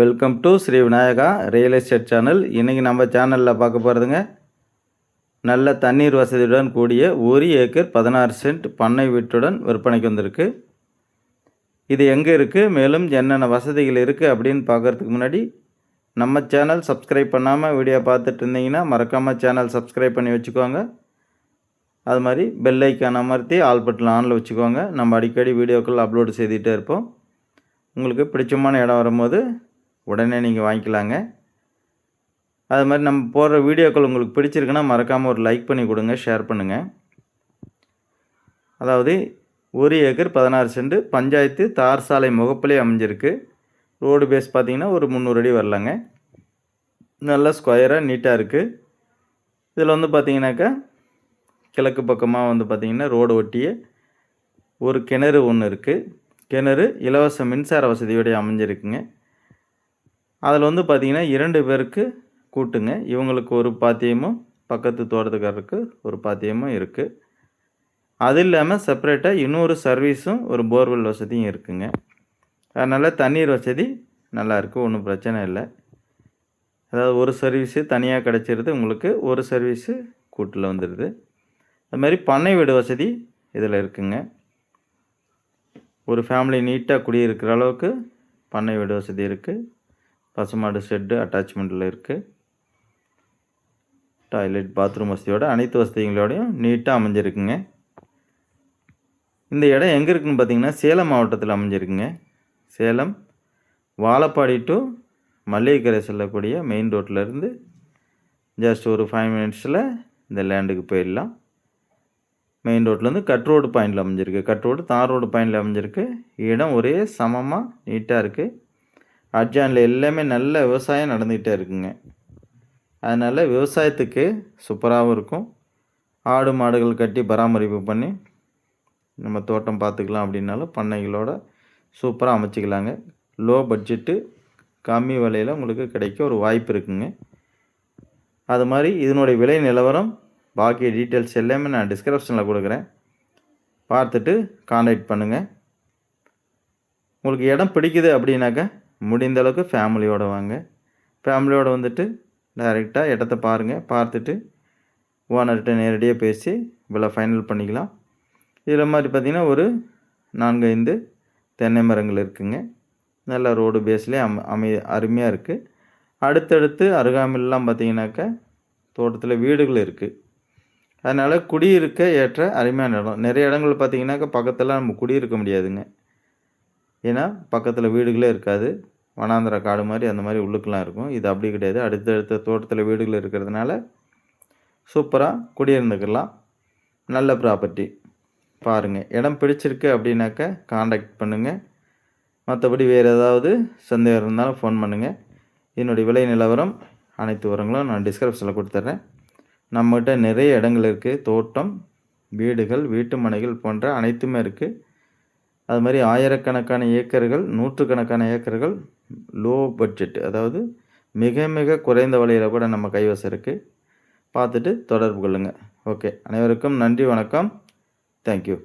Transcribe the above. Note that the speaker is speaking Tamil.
Welcome to Sri Vinayaka real estate channel இன்றைக்கி நம்ம சேனலில் பார்க்க போகிறதுங்க நல்ல தண்ணீர் வசதியுடன் கூடிய ஒரு ஏக்கர் பதினாறு சென்ட் பண்ணை வீட்டுடன் விற்பனைக்கு வந்திருக்கு. இது எங்கே இருக்குது மேலும் என்னென்ன வசதிகள் இருக்குது அப்படின்னு பார்க்குறதுக்கு முன்னாடி நம்ம சேனல் சப்ஸ்கிரைப் பண்ணாமல் வீடியோ பார்த்துட்டு இருந்தீங்கன்னா மறக்காமல் சேனல் சப்ஸ்கிரைப் பண்ணி வச்சுக்கோங்க. அது மாதிரி பெல் ஐக்கான் அமர்த்தி ஆல் பட்டன் ஆனில் வச்சுக்கோங்க. நம்ம அடிக்கடி வீடியோக்கள் அப்லோடு செய்துகிட்டே இருப்போம். உங்களுக்கு பிடிச்சமான இடம் வரும்போது உடனே நீங்கள் வாங்கிக்கலாங்க. அது மாதிரி நம்ம போடுற வீடியோக்கள் உங்களுக்கு பிடிச்சிருக்குன்னா மறக்காமல் ஒரு லைக் பண்ணி கொடுங்க ஷேர் பண்ணுங்கள் அதாவது ஒரு ஏக்கர் பதினாறு சென்ட் பஞ்சாயத்து தார் சாலை முகப்பிலே அமைஞ்சிருக்கு. ரோடு பேஸ் பார்த்திங்கன்னா ஒரு முந்நூறு அடி வரலாங்க. நல்ல ஸ்கொயராக நீட்டாக இருக்குது இதில் வந்து பார்த்திங்கனாக்கா கிழக்கு பக்கமாக வந்து பார்த்திங்கன்னா ரோடு ஒட்டிய ஒரு கிணறு ஒன்று இருக்குது கிணறு இலவச மின்சார வசதியோடைய அமைஞ்சிருக்குங்க. அதில் வந்து பார்த்திங்கன்னா இரண்டு பேருக்கு கூட்டுங்க. இவங்களுக்கு ஒரு பாத்தியமும் பக்கத்து தோட்டத்துக்காரருக்கு ஒரு பாத்தியமும் இருக்குது அது இல்லாமல் செப்பரேட்டாக இன்னொரு சர்வீஸும் ஒரு போர்வெல் வசதியும் இருக்குங்க. அதனால் தண்ணீர் வசதி நல்லாயிருக்கு ஒன்றும் பிரச்சனை இல்லை. அதாவது ஒரு சர்வீஸு தனியாக கிடச்சிருது உங்களுக்கு ஒரு சர்வீஸு கூட்டில் வந்துடுது அது மாதிரி பண்ணை வீடு வசதி இதில் இருக்குங்க. ஒரு ஃபேமிலி நீட்டாக குடியிருக்கிற அளவுக்கு பண்ணை வீடு வசதி இருக்குது பசுமாடு ஷெட்டு அட்டாச்மெண்ட்டில் இருக்குது டாய்லெட் பாத்ரூம் வசதியோட அனைத்து வசதிகளோடையும் நீட்டாக அமைஞ்சிருக்குங்க. இந்த இடம் எங்கே இருக்குதுன்னு பார்த்தீங்கன்னா சேலம் மாவட்டத்தில் அமைஞ்சிருக்குங்க. சேலம் வாழப்பாடி டு மல்லிகைக்கரை செல்லக்கூடிய மெயின் ரோட்டிலேருந்து ஜஸ்ட் ஒரு ஃபைவ் மினிட்ஸில் இந்த லேண்டுக்கு போயிடலாம். மெயின் ரோட்லேருந்து கட் ரோடு பாயிண்டில் அமைஞ்சிருக்கு. கட் ரோடு தார் ரோடு பாயிண்டில் அமைஞ்சிருக்கு. இடம் ஒரே சமமாக நீட்டாக இருக்குது அட்ஜானில் எல்லாமே நல்ல விவசாயம் நடந்துக்கிட்டே இருக்குங்க. அதனால் விவசாயத்துக்கு சூப்பராகவும் இருக்கும். ஆடு மாடுகள் கட்டி பராமரிப்பு பண்ணி நம்ம தோட்டம் பார்த்துக்கலாம் அப்படின்னாலும் பண்ணைகளோட சூப்பராக அமைச்சிக்கலாங்க. லோ பட்ஜெட்டு கம்மி விலையில் உங்களுக்கு கிடைக்க ஒரு வாய்ப்பு இருக்குங்க. அது மாதிரி இதனுடைய விலை நிலவரம் பாக்கி டீட்டெயில்ஸ் எல்லாமே நான் டிஸ்கிரிப்ஷனில் கொடுக்குறேன். பார்த்துட்டு கான்டாக்ட் பண்ணுங்கள் உங்களுக்கு இடம் பிடிக்குது அப்படின்னாக்கா முடிந்த அளவுக்கு ஃபேமிலியோடு வாங்க. ஃபேமிலியோடு வந்துட்டு டைரெக்டாக இடத்த பாருங்கள் பார்த்துட்டு ஓனர்கிட்ட நேரடியாக பேசி இவ்வளோ ஃபைனல் பண்ணிக்கலாம். இதில் மாதிரி பார்த்திங்கன்னா ஒரு நான்கு ஐந்து தென்னை மரங்கள் இருக்குங்க. நல்ல ரோடு பேஸ்லேயே அம் அமை அருமையாக இருக்குது அடுத்தடுத்து அருகாமையிலாம் பார்த்திங்கனாக்கா தோட்டத்தில் வீடுகள் இருக்குது அதனால் குடியிருக்க ஏற்ற அருமையான இடம். நிறைய இடங்கள் பார்த்திங்கனாக்கா பக்கத்தில் நம்ம குடியிருக்க முடியாதுங்க. ஏன்னா பக்கத்தில் வீடுகளே இருக்காது. வனாந்திர காடு மாதிரி அந்த மாதிரி உள்ளுக்கெலாம் இருக்கும். இது அப்படி கிடையாது. அடுத்தடுத்த தோட்டத்தில் வீடுகள் இருக்கிறதுனால சூப்பராக குடியிருந்துக்கலாம். நல்ல ப்ராப்பர்ட்டி பாருங்கள் இடம் பிடிச்சிருக்கு அப்படின்னாக்கா காண்டாக்ட் பண்ணுங்கள் மற்றபடி வேறு ஏதாவது சந்தேகம் இருந்தாலும் ஃபோன் பண்ணுங்கள் என்னுடைய விலை நிலவரம் அனைத்து விவரங்களும் நான் டிஸ்கிரிப்ஷனில் கொடுத்துட்றேன். நம்மகிட்ட நிறைய இடங்கள் இருக்குது தோட்டம் வீடுகள் வீட்டு மனைகள் போன்ற அனைத்துமே இருக்குது அது மாதிரி ஆயிரக்கணக்கான ஏக்கர்கள் நூற்றுக்கணக்கான ஏக்கர்கள் லோ பட்ஜெட் அதாவது மிக மிக குறைந்த விலையில் கூட நம்ம கைவசம் இருக்குது பார்த்துட்டு தொடர்பு கொள்ளுங்கள் ஓகே அனைவருக்கும் நன்றி வணக்கம். தேங்க்யூ